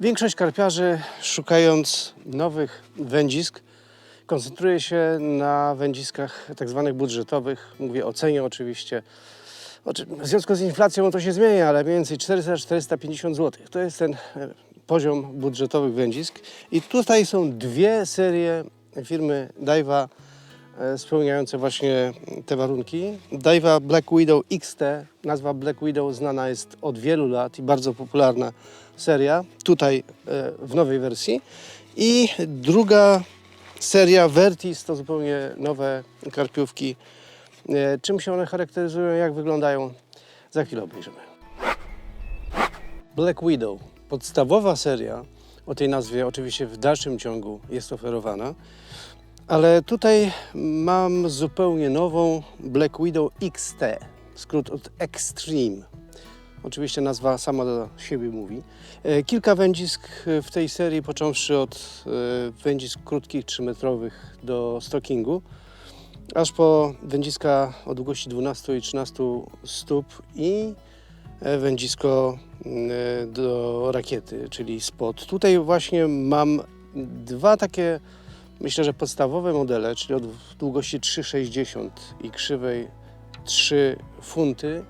Większość karpiarzy, szukając nowych wędzisk, koncentruje się na wędziskach tak zwanych budżetowych. Mówię o cenie oczywiście. Oczy- W związku z inflacją to się zmienia, ale mniej więcej 400-450 zł. To jest ten e, poziom budżetowych wędzisk. I tutaj są dwie serie firmy Daiwa spełniające właśnie te warunki. Daiwa Black Widow XT, nazwa Black Widow znana jest od wielu lat i bardzo popularna seria, tutaj e, w nowej wersji. I druga seria Vertis to zupełnie nowe karpiówki. E, Czym się one charakteryzują, jak wyglądają, za chwilę obejrzymy. Black Widow, podstawowa seria, o tej nazwie oczywiście w dalszym ciągu jest oferowana, ale tutaj mam zupełnie nową Black Widow XT, skrót od Extreme. Oczywiście nazwa sama do siebie mówi. E, Kilka wędzisk w tej serii, począwszy od e, wędzisk krótkich, 3-metrowych do stockingu, aż po wędziska o długości 12 i 13 stóp i e, wędzisko do rakiety, czyli spot. Tutaj właśnie mam dwa takie, myślę, że podstawowe modele, czyli od długości 3,60 i krzywej 3 funty.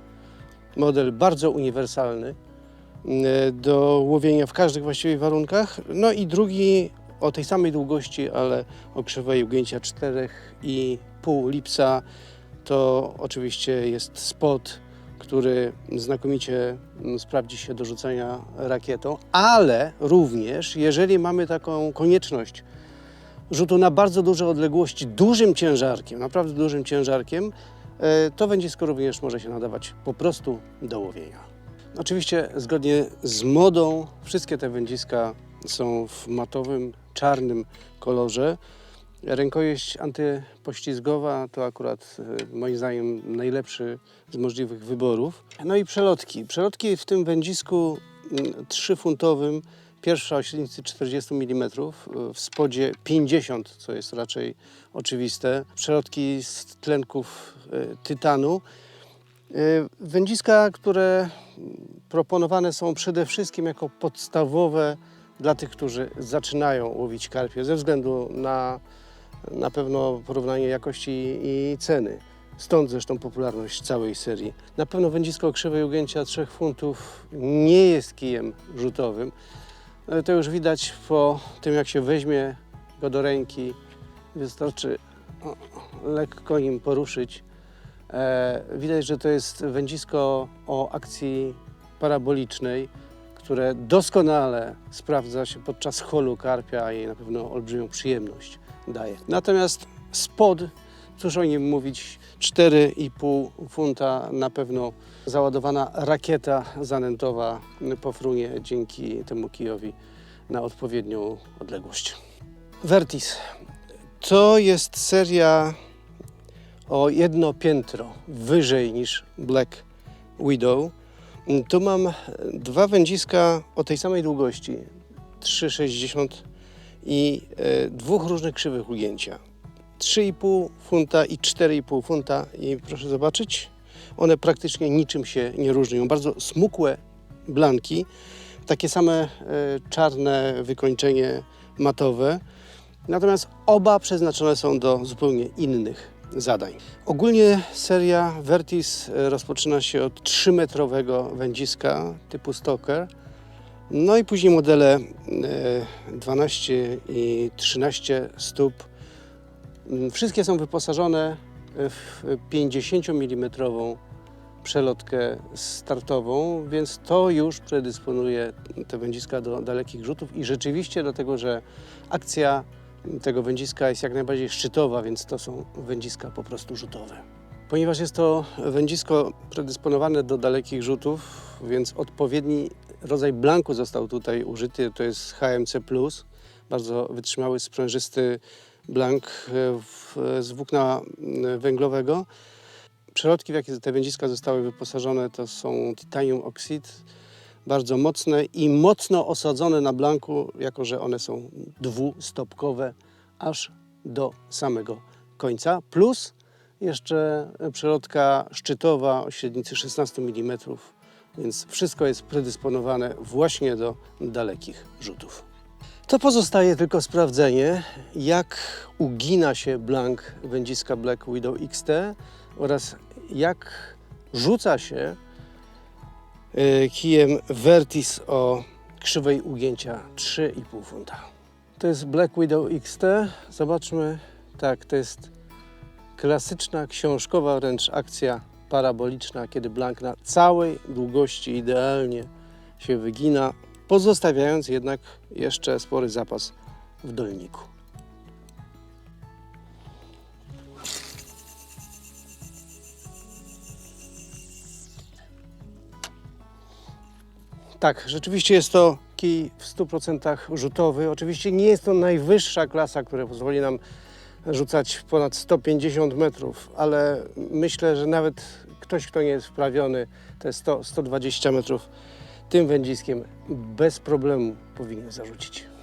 Model bardzo uniwersalny e, do łowienia w każdych właściwie warunkach. No i drugi o tej samej długości, ale o krzywej ugięcia 4,5 lipsa. To oczywiście jest spot, który znakomicie mm, sprawdzi się do rzucania rakietą, ale również jeżeli mamy taką konieczność rzutu na bardzo duże odległości dużym ciężarkiem, naprawdę dużym ciężarkiem, e, to wędzisko również może się nadawać po prostu do łowienia. Oczywiście zgodnie z modą wszystkie te wędziska są w matowym, czarnym kolorze. Rękojeść antypoślizgowa to akurat e, moim zdaniem najlepszy z możliwych wyborów. No i przelotki. Przelotki w tym wędzisku mm, 3-funtowym, pierwsza o średnicy 40 mm, w spodzie 50, co jest raczej oczywiste. Przelotki z tlenków e, tytanu. E, Wędziska, które proponowane są przede wszystkim jako podstawowe dla tych, którzy zaczynają łowić karpie, ze względu na na pewno porównanie jakości i ceny. Stąd zresztą popularność całej serii. Na pewno wędzisko krzywej ugięcia 3 funtów nie jest kijem rzutowym. To już widać po tym, jak się weźmie go do ręki. Wystarczy lekko nim poruszyć. E, widać, że to jest wędzisko o akcji parabolicznej, które doskonale sprawdza się podczas holu karpia i na pewno olbrzymią przyjemność daje. Natomiast spod, cóż o nim mówić, 4,5 funta na pewno załadowana rakieta zanętowa pofrunie dzięki temu kijowi na odpowiednią odległość. Vertis. To jest seria o jedno piętro wyżej niż Black Widow. Tu mam dwa wędziska o tej samej długości, 3,60 i e, dwóch różnych krzywych ugięcia. 3,5 funta i 4,5 funta i proszę zobaczyć, one praktycznie niczym się nie różnią. Bardzo smukłe blanki, takie same e, czarne wykończenie matowe, natomiast oba przeznaczone są do zupełnie innych zadań. Ogólnie seria Vertis e, rozpoczyna się od 3-metrowego wędziska typu Stoker, no i później modele e, 12 i 13 stóp. Mm, Wszystkie są wyposażone w 50 mm przelotkę startową, więc to już predysponuje te wędziska do dalekich rzutów i rzeczywiście do tego, że akcja tego wędziska jest jak najbardziej szczytowa, więc to są wędziska po prostu rzutowe. Ponieważ jest to wędzisko predysponowane do dalekich rzutów, więc odpowiedni rodzaj blanku został tutaj użyty. To jest HMC+, bardzo wytrzymały, sprężysty blank e, w, z włókna m, węglowego. Przelotki, w jakie te wędziska zostały wyposażone, to są titanium oxid, bardzo mocne i mocno osadzone na blanku, jako że one są dwustopkowe aż do samego końca. Plus jeszcze przelotka szczytowa o średnicy 16 mm więc wszystko jest predysponowane właśnie do dalekich rzutów. To pozostaje tylko sprawdzenie, jak ugina się blank wędziska Black Widow XT oraz jak rzuca się y, kijem Vertis o krzywej ugięcia 3,5 funta. To jest Black Widow XT. Zobaczmy. Tak, to jest klasyczna, książkowa wręcz akcja paraboliczna, kiedy blank na całej długości idealnie się wygina, pozostawiając jednak jeszcze spory zapas w dolniku. Tak, rzeczywiście jest to kij w 100% rzutowy. Oczywiście nie jest to najwyższa klasa, która pozwoli nam rzucać ponad 150 metrów, ale myślę, że nawet ktoś, kto nie jest wprawiony te 100-120 metrów tym wędziskiem bez problemu powinien zarzucić.